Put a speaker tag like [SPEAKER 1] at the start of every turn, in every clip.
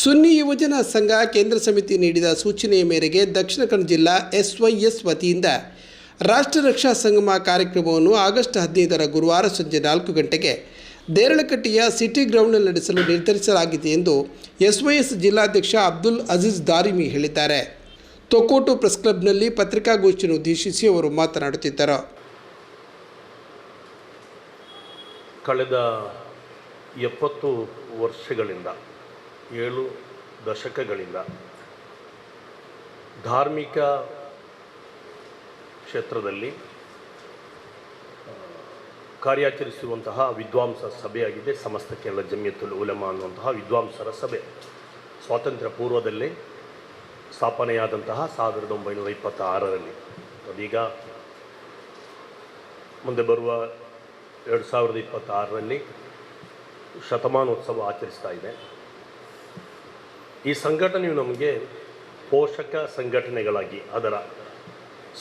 [SPEAKER 1] ಸುನ್ನಿ ಯುವಜನ ಸಂಘ ಕೇಂದ್ರ ಸಮಿತಿ ನೀಡಿದ ಸೂಚನೆಯ ಮೇರೆಗೆ ದಕ್ಷಿಣ ಕನ್ನಡ ಜಿಲ್ಲಾ ಎಸ್ವೈಎಸ್ ವತಿಯಿಂದ ರಾಷ್ಟ್ರ ರಕ್ಷಾ ಸಂಗಮ ಕಾರ್ಯಕ್ರಮವನ್ನು ಆಗಸ್ಟ್ ಹದಿನೈದರ ಗುರುವಾರ ಸಂಜೆ ನಾಲ್ಕು ಗಂಟೆಗೆ ದೇರಳಕಟ್ಟೆಯ ಸಿಟಿ ಗ್ರೌಂಡ್ನಲ್ಲಿ ನಡೆಸಲು ನಿರ್ಧರಿಸಲಾಗಿದೆ ಎಂದು ಎಸ್ವೈಎಸ್ ಜಿಲ್ಲಾಧ್ಯಕ್ಷ ಅಬ್ದುಲ್ ಅಜೀಜ್ ದಾರಿಮಿ ಹೇಳಿದ್ದಾರೆ. ತೊಕೋಟು ಪ್ರೆಸ್ ಕ್ಲಬ್ನಲ್ಲಿ ಪತ್ರಿಕಾಗೋಷ್ಠಿಯನ್ನು ಉದ್ದೇಶಿಸಿ ಅವರು ಮಾತನಾಡುತ್ತಿದ್ದರು.
[SPEAKER 2] ಕಳೆದ ಎಪ್ಪತ್ತು ವರ್ಷಗಳಿಂದ ಏಳು ದಶಕಗಳಿಂದ ಧಾರ್ಮಿಕ ಕ್ಷೇತ್ರದಲ್ಲಿ ಕಾರ್ಯಾಚರಿಸುವಂತಹ ವಿದ್ವಾಂಸ ಸಭೆಯಾಗಿದೆ ಸಮಸ್ತ ಕೇರಳ ಜಮಿಯತುಲ್ ಉಲಮಾ ಅನ್ನುವಂತಹ ವಿದ್ವಾಂಸರ ಸಭೆ. ಸ್ವಾತಂತ್ರ್ಯ ಪೂರ್ವದಲ್ಲಿ ಸ್ಥಾಪನೆಯಾದಂತಹ ಸಾವಿರದ ಒಂಬೈನೂರ ಇಪ್ಪತ್ತಾರರಲ್ಲಿ. ಅದೀಗ ಮುಂದೆ ಬರುವ ಎರಡು ಸಾವಿರದ ಇಪ್ಪತ್ತಾರರಲ್ಲಿ ಶತಮಾನೋತ್ಸವ ಆಚರಿಸ್ತಾ ಇದೆ. ಈ ಸಂಘಟನೆಯು ನಮಗೆ ಪೋಷಕ ಸಂಘಟನೆಗಳಾಗಿ, ಅದರ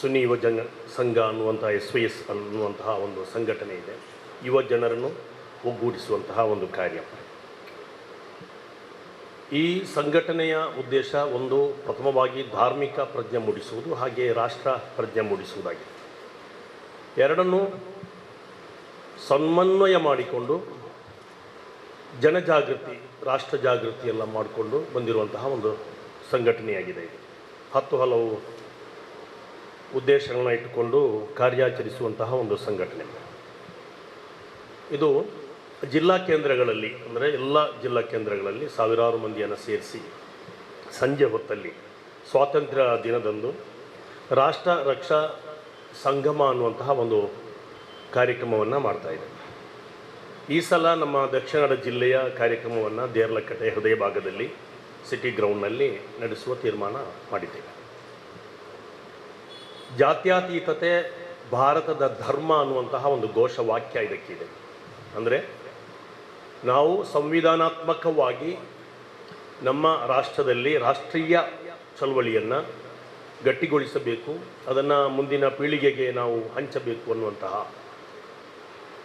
[SPEAKER 2] ಸುನ್ನಿ ಯುವ ಜನ ಸಂಘ ಅನ್ನುವಂತಹ ಎಸ್ ವಿ ಎಸ್ ಅನ್ನುವಂತಹ ಒಂದು ಸಂಘಟನೆ ಇದೆ. ಯುವ ಜನರನ್ನು ಒಗ್ಗೂಡಿಸುವಂತಹ ಒಂದು ಕಾರ್ಯ. ಈ ಸಂಘಟನೆಯ ಉದ್ದೇಶ ಒಂದು ಪ್ರಥಮವಾಗಿ ಧಾರ್ಮಿಕ ಪ್ರಜ್ಞೆ ಮೂಡಿಸುವುದು ಹಾಗೆ ರಾಷ್ಟ್ರ ಪ್ರಜ್ಞೆ ಮೂಡಿಸುವುದಾಗಿದೆ. ಎರಡನ್ನು ಸನ್ಮನ್ವಯ ಮಾಡಿಕೊಂಡು ಜನಜಾಗೃತಿ, ರಾಷ್ಟ್ರ ಜಾಗೃತಿ ಎಲ್ಲ ಮಾಡಿಕೊಂಡು ಬಂದಿರುವಂತಹ ಒಂದು ಸಂಘಟನೆಯಾಗಿದೆ ಇದು. ಹತ್ತು ಹಲವು ಉದ್ದೇಶಗಳನ್ನ ಇಟ್ಟುಕೊಂಡು ಕಾರ್ಯಾಚರಿಸುವಂತಹ ಒಂದು ಸಂಘಟನೆ. ಇದು ಜಿಲ್ಲಾ ಕೇಂದ್ರಗಳಲ್ಲಿ, ಅಂದರೆ ಎಲ್ಲ ಜಿಲ್ಲಾ ಕೇಂದ್ರಗಳಲ್ಲಿ ಸಾವಿರಾರು ಮಂದಿಯನ್ನು ಸೇರಿಸಿ ಸಂಜೆ ಹೊತ್ತಲ್ಲಿ ಸ್ವಾತಂತ್ರ್ಯ ದಿನದಂದು ರಾಷ್ಟ್ರ ರಕ್ಷಾ ಸಂಗಮ ಅನ್ನುವಂತಹ ಒಂದು ಕಾರ್ಯಕ್ರಮವನ್ನು ಮಾಡ್ತಾ ಇದೆ ಈ ಸಲ ನಮ್ಮ ದಕ್ಷಿಣ ಕನ್ನಡ ಜಿಲ್ಲೆಯ ಕಾರ್ಯಕ್ರಮವನ್ನು ದೇರ್ಲಕಟ್ಟೆ ಹೃದಯ ಭಾಗದಲ್ಲಿ ಸಿಟಿ ಗ್ರೌಂಡ್ನಲ್ಲಿ ನಡೆಸುವ ತೀರ್ಮಾನ ಮಾಡಿದ್ದೇವೆ. ಜಾತ್ಯತೀತತೆ ಭಾರತದ ಧರ್ಮ ಅನ್ನುವಂತಹ ಒಂದು ಘೋಷವಾಕ್ಯ ಇದಕ್ಕಿದೆ. ಅಂದರೆ ನಾವು ಸಂವಿಧಾನಾತ್ಮಕವಾಗಿ ನಮ್ಮ ರಾಷ್ಟ್ರದಲ್ಲಿ ರಾಷ್ಟ್ರೀಯ ಚಳವಳಿಯನ್ನು ಗಟ್ಟಿಗೊಳಿಸಬೇಕು, ಅದನ್ನು ಮುಂದಿನ ಪೀಳಿಗೆಗೆ ನಾವು ಹಂಚಬೇಕು ಅನ್ನುವಂತಹ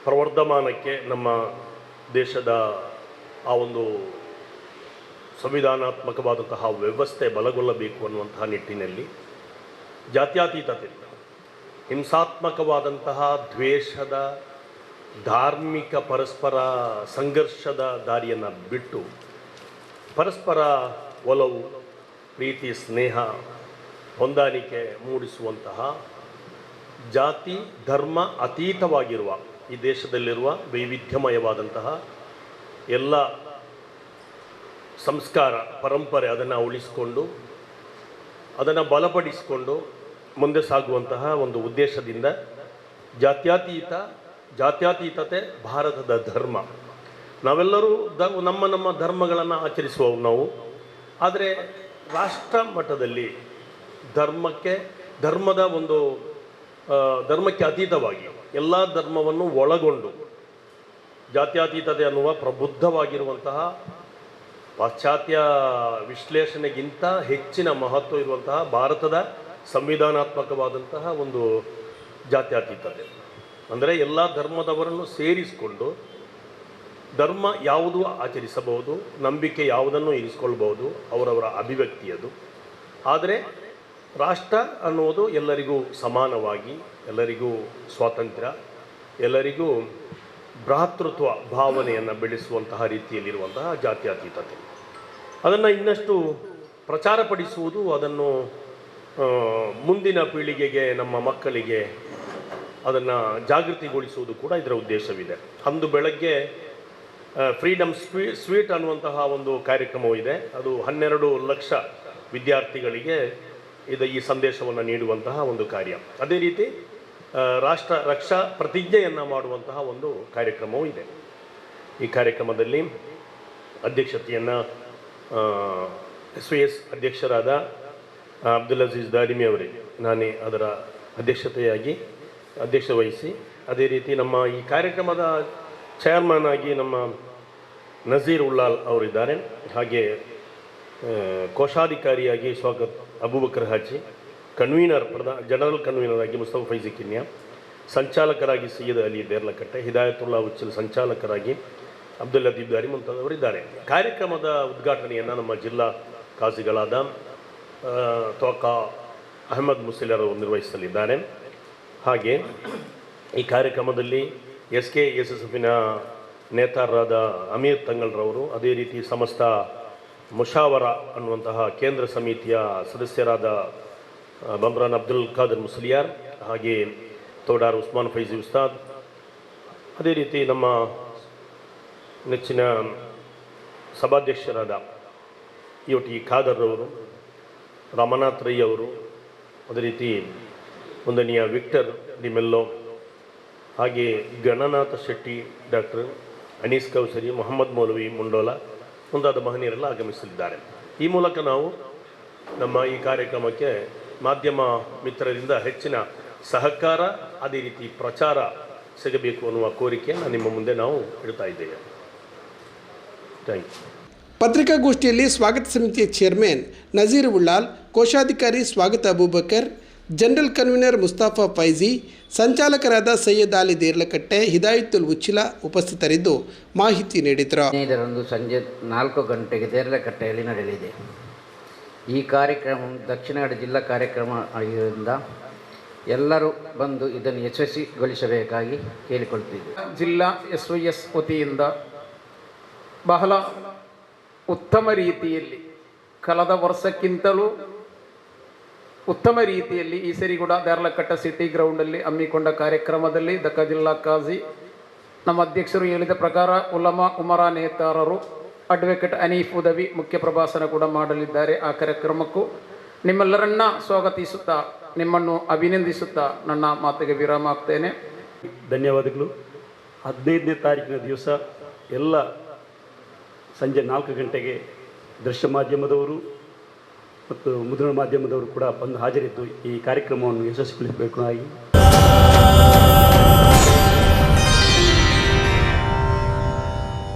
[SPEAKER 2] ಪ್ರವರ್ಧಮಾನಕ್ಕೆ ನಮ್ಮ ದೇಶದ ಆ ಒಂದು ಸಂವಿಧಾನಾತ್ಮಕವಾದಂತಹ ವ್ಯವಸ್ಥೆ ಬಲಗೊಳ್ಳಬೇಕು ಅನ್ನುವಂತಹ ನಿಟ್ಟಿನಲ್ಲಿ ಜಾತ್ಯತೀತತೆ, ಹಿಂಸಾತ್ಮಕವಾದಂತಹ ದ್ವೇಷದ ಧಾರ್ಮಿಕ ಪರಸ್ಪರ ಸಂಘರ್ಷದ ದಾರಿಯನ್ನು ಬಿಟ್ಟು ಪರಸ್ಪರ ಒಲವು, ಪ್ರೀತಿ, ಸ್ನೇಹ ಹೊಂದಾಣಿಕೆ ಮೂಡಿಸುವಂತಹ ಜಾತಿ, ಧರ್ಮ ಅತೀತವಾಗಿರುವ ಈ ದೇಶದಲ್ಲಿರುವ ವೈವಿಧ್ಯಮಯವಾದಂತಹ ಎಲ್ಲ ಸಂಸ್ಕಾರ, ಪರಂಪರೆ ಅದನ್ನು ಉಳಿಸಿಕೊಂಡು, ಅದನ್ನು ಬಲಪಡಿಸಿಕೊಂಡು ಮುಂದೆ ಸಾಗುವಂತಹ ಒಂದು ಉದ್ದೇಶದಿಂದ ಜಾತ್ಯಾತೀತ, ಜಾತ್ಯಾತೀತತೆ ಭಾರತದ ಧರ್ಮ. ನಾವೆಲ್ಲರೂ ದ, ನಮ್ಮ ನಮ್ಮ ಧರ್ಮಗಳನ್ನು ಆಚರಿಸುವವು ನಾವು. ಆದರೆ ರಾಷ್ಟ್ರ ಮಟ್ಟದಲ್ಲಿ ಧರ್ಮಕ್ಕೆ, ಧರ್ಮದ ಒಂದು ಧರ್ಮಕ್ಕೆ ಅತೀತವಾಗಿ ಎಲ್ಲ ಧರ್ಮವನ್ನು ಒಳಗೊಂಡು ಜಾತ್ಯಾತೀತತೆ ಅನ್ನುವ ಪ್ರಬುದ್ಧವಾಗಿರುವಂತಹ ಪಾಶ್ಚಾತ್ಯ ವಿಶ್ಲೇಷಣೆಗಿಂತ ಹೆಚ್ಚಿನ ಮಹತ್ವ ಇರುವಂತಹ ಭಾರತದ ಸಂವಿಧಾನಾತ್ಮಕವಾದಂತಹ ಒಂದು ಜಾತ್ಯಾತೀತತೆ. ಅಂದರೆ ಎಲ್ಲ ಧರ್ಮದವರನ್ನು ಸೇರಿಸಿಕೊಂಡು ಧರ್ಮ ಯಾವುದು ಆಚರಿಸಬಹುದು, ನಂಬಿಕೆ ಯಾವುದನ್ನು ಇರಿಸಿಕೊಳ್ಬಹುದು, ಅವರವರ ಅಭಿವ್ಯಕ್ತಿಯದು ಆದರೆ ರಾಷ್ಟ್ರ ಅನ್ನೋದು ಎಲ್ಲರಿಗೂ ಸಮಾನವಾಗಿ, ಎಲ್ಲರಿಗೂ ಸ್ವಾತಂತ್ರ್ಯ, ಎಲ್ಲರಿಗೂ ಭ್ರಾತೃತ್ವ ಭಾವನೆಯನ್ನು ಬೆಳೆಸುವಂತಹ ರೀತಿಯಲ್ಲಿರುವಂತಹ ಜಾತ್ಯತೀತತೆ. ಅದನ್ನು ಇನ್ನಷ್ಟು ಪ್ರಚಾರಪಡಿಸುವುದು, ಅದನ್ನು ಮುಂದಿನ ಪೀಳಿಗೆಗೆ, ನಮ್ಮ ಮಕ್ಕಳಿಗೆ ಅದನ್ನು ಜಾಗೃತಿಗೊಳಿಸುವುದು ಕೂಡ ಇದರ ಉದ್ದೇಶವಿದೆ. ಅಂದು ಬೆಳಗ್ಗೆ ಫ್ರೀಡಮ್ ಸ್ವೀ ಸ್ವೀಟ್ ಅನ್ನುವಂತಹ ಒಂದು ಕಾರ್ಯಕ್ರಮವೂ ಇದೆ ಅದು ಹನ್ನೆರಡು ಲಕ್ಷ ವಿದ್ಯಾರ್ಥಿಗಳಿಗೆ ಇದು ಈ ಸಂದೇಶವನ್ನು ನೀಡುವಂತಹ ಒಂದು ಕಾರ್ಯ. ಅದೇ ರೀತಿ ರಾಷ್ಟ್ರ ರಕ್ಷಾ ಪ್ರತಿಜ್ಞೆಯನ್ನು ಮಾಡುವಂತಹ ಒಂದು ಕಾರ್ಯಕ್ರಮವೂ ಇದೆ. ಈ ಕಾರ್ಯಕ್ರಮದಲ್ಲಿ ಅಧ್ಯಕ್ಷತೆಯನ್ನು ಎಸ್ ವಿ ಎಸ್ ಅಧ್ಯಕ್ಷರಾದ ಅಬ್ದುಲ್ ಅಜೀಜ್ ದಾರಿಮಿ ಅವರಿಗೆ ನಾನೇ ಅದರ ಅಧ್ಯಕ್ಷತೆಯಾಗಿ ಅಧ್ಯಕ್ಷ ವಹಿಸಿ, ಅದೇ ರೀತಿ ನಮ್ಮ ಈ ಕಾರ್ಯಕ್ರಮದ ಚೇರ್ಮನ್ ಆಗಿ ನಮ್ಮ ನಜೀರ್ ಉಲ್ಲಾಲ್ ಅವರಿದ್ದಾರೆ. ಹಾಗೆ ಕೋಶಾಧಿಕಾರಿಯಾಗಿ ಸ್ವಾಗತ್ ಅಬೂಬಕರ್ ಹಾಜಿ ಕನ್ವೀನರ್ ಪ್ರಧಾನ ಜನರಲ್ ಕನ್ವೀನರ್ ಆಗಿ ಮುಸ್ತಫಾ ಫೈಜಿ ಕಿನ್ಯಾ ಸಂಚಾಲಕರಾಗಿ ಸೈಯದ್ ಅಲಿ ದೇರ್ಲಕಟ್ಟೆ ಹಿದಾಯತುಲ್ಲಾ ಉಚ್ಚಲ್ ಸಂಚಾಲಕರಾಗಿ ಅಬ್ದುಲ್ ಅದೀಬ್ ದಾರಿ ಮುಂತಾದವರಿದ್ದಾರೆ. ಕಾರ್ಯಕ್ರಮದ ಉದ್ಘಾಟನೆಯನ್ನು ನಮ್ಮ ಜಿಲ್ಲಾ ಕಾಸಿಗಳಾದ ಆ, ತೋಕಾ ಅಹಮದ್ ಮುಸಿಲರು ನಿರ್ವಹಿಸಲಿದ್ದಾರೆ. ಹಾಗೆ ಈ ಕಾರ್ಯಕ್ರಮದಲ್ಲಿ ಎಸ್ ಕೆ ಎಸ್ ಎಸ್ ಎಫಿನ ನೇತಾರರಾದ ಅಮೀರ್ ತಂಗಲ್ರವರು ಅದೇ ರೀತಿ ಸಮಸ್ತ ಮುಷಾವರ ಅನ್ನುವಂತಹ ಕೇಂದ್ರ ಸಮಿತಿಯ ಸದಸ್ಯರಾದ ಬಮ್ರಾನ್ ಅಬ್ದುಲ್ ಖಾದರ್ ಮುಸ್ಲಿಯಾರ್, ಹಾಗೆ ತೋಡಾರ್ ಉಸ್ಮಾನ್ ಫೈಜಿ ಉಸ್ತಾದ್. ಅದೇ ರೀತಿ ನಮ್ಮ ನೆಚ್ಚಿನ ಸಭಾಧ್ಯಕ್ಷರಾದ ಯು ಟಿ ಖಾದರ್ ಅವರು ರಾಮನಾಥ್ ರೈ ಅವರು, ಅದೇ ರೀತಿ ಒಂದನೆಯ ವಿಕ್ಟರ್ ಡಿ ಮೆಲ್ಲೋ ಹಾಗೆ ಗಣನಾಥ ಶೆಟ್ಟಿ ಡಾಕ್ಟರ್ ಅನೀಸ್ ಕೌಸರಿ, ಮೊಹಮ್ಮದ್ ಮೌಲವಿ ಮುಂಡೋಲ ಮುಂತಾದ ಮಹನೀಯರೆಲ್ಲ ಆಗಮಿಸಲಿದ್ದಾರೆ. ಈ ಮೂಲಕ ನಾವು ನಮ್ಮ ಈ ಕಾರ್ಯಕ್ರಮಕ್ಕೆ ಮಾಧ್ಯಮ ಮಿತ್ರರಿಂದ ಹೆಚ್ಚಿನ ಸಹಕಾರ, ಅದೇ ರೀತಿ ಪ್ರಚಾರ ಸಿಗಬೇಕು ಅನ್ನುವ ಕೋರಿಕೆಯನ್ನು ನಿಮ್ಮ ಮುಂದೆ ನಾವು ಇಡ್ತಾ ಇದ್ದೇವೆ. ಥ್ಯಾಂಕ್ ಯು
[SPEAKER 1] ಪತ್ರಿಕಾಗೋಷ್ಠಿಯಲ್ಲಿ ಸ್ವಾಗತ ಸಮಿತಿಯ ಚೇರ್ಮನ್ ನಜೀರ್ ಉಳ್ಳಾಲ್ ಕೋಶಾಧಿಕಾರಿ ಸ್ವಾಗತ ಅಬೂಬಕರ್ ಜನರಲ್ ಕನ್ವೀನರ್ ಮುಸ್ತಾಫಾ ಫೈಜಿ ಸಂಚಾಲಕರಾದ ಸೈಯದ್ ಅಲಿ ದೇರ್ಲಕಟ್ಟೆ ಹಿದಾಯತುಲ್ ಉಚ್ಚಿಲ ಉಪಸ್ಥಿತರಿದ್ದು ಮಾಹಿತಿ ನೀಡಿದರು.
[SPEAKER 3] ಹದಿನೈದರಂದು ಸಂಜೆ ನಾಲ್ಕು ಗಂಟೆಗೆ ದೇರ್ಲಕಟ್ಟೆಯಲ್ಲಿ ನಡೆಯಲಿದೆ. ಈ ಕಾರ್ಯಕ್ರಮ ದಕ್ಷಿಣ ಕನ್ನಡ ಜಿಲ್ಲಾ ಕಾರ್ಯಕ್ರಮ ಆಗಿದ್ದರಿಂದ ಎಲ್ಲರೂ ಬಂದು ಇದನ್ನು ಯಶಸ್ವಿಗೊಳಿಸಬೇಕಾಗಿ ಕೇಳಿಕೊಳ್ತಿದ್ದೆ
[SPEAKER 4] ಜಿಲ್ಲಾ ಎಸ್ ವೈ ಎಸ್ ವತಿಯಿಂದ ಬಹಳ ಉತ್ತಮ ರೀತಿಯಲ್ಲಿ ಕಳೆದ ವರ್ಷಕ್ಕಿಂತಲೂ ಉತ್ತಮ ರೀತಿಯಲ್ಲಿ ಈ ಸರಿ ಕೂಡ ದೇರ್ಲಕಟ್ಟ ಸಿಟಿ ಗ್ರೌಂಡಲ್ಲಿ ಹಮ್ಮಿಕೊಂಡ ಕಾರ್ಯಕ್ರಮದಲ್ಲಿ ದಕ್ಕ ಜಿಲ್ಲಾ ಕಾಜಿ ನಮ್ಮ ಅಧ್ಯಕ್ಷರು ಹೇಳಿದ ಪ್ರಕಾರ ಉಲಮಾ ಉಮರಾ ನೇತಾರರು ಅಡ್ವೊಕೇಟ್ ಅನೀಫ್ ಉದವಿ ಮುಖ್ಯ ಪ್ರಭಾಸನ ಕೂಡ ಮಾಡಲಿದ್ದಾರೆ ಆ ಕಾರ್ಯಕ್ರಮಕ್ಕೂ. ನಿಮ್ಮೆಲ್ಲರನ್ನ ಸ್ವಾಗತಿಸುತ್ತಾ, ನಿಮ್ಮನ್ನು ಅಭಿನಂದಿಸುತ್ತಾ ನನ್ನ ಮಾತಿಗೆ ವಿರಾಮ ಆಗ್ತೇನೆ
[SPEAKER 5] ಧನ್ಯವಾದಗಳು. ಹದಿನೈದನೇ ತಾರೀಕಿನ ದಿವಸ ಎಲ್ಲ ಸಂಜೆ ನಾಲ್ಕು ಗಂಟೆಗೆ ದೃಶ್ಯ ಮಾಧ್ಯಮದವರು ಮತ್ತು ಮುದ್ರಣ ಮಾಧ್ಯಮದವರು ಕೂಡ ಬಂದು ಹಾಜರಿದ್ದು ಈ ಕಾರ್ಯಕ್ರಮವನ್ನು ಯಶಸ್ವಿಗೊಳಿಸಬೇಕು. ಆಗಿ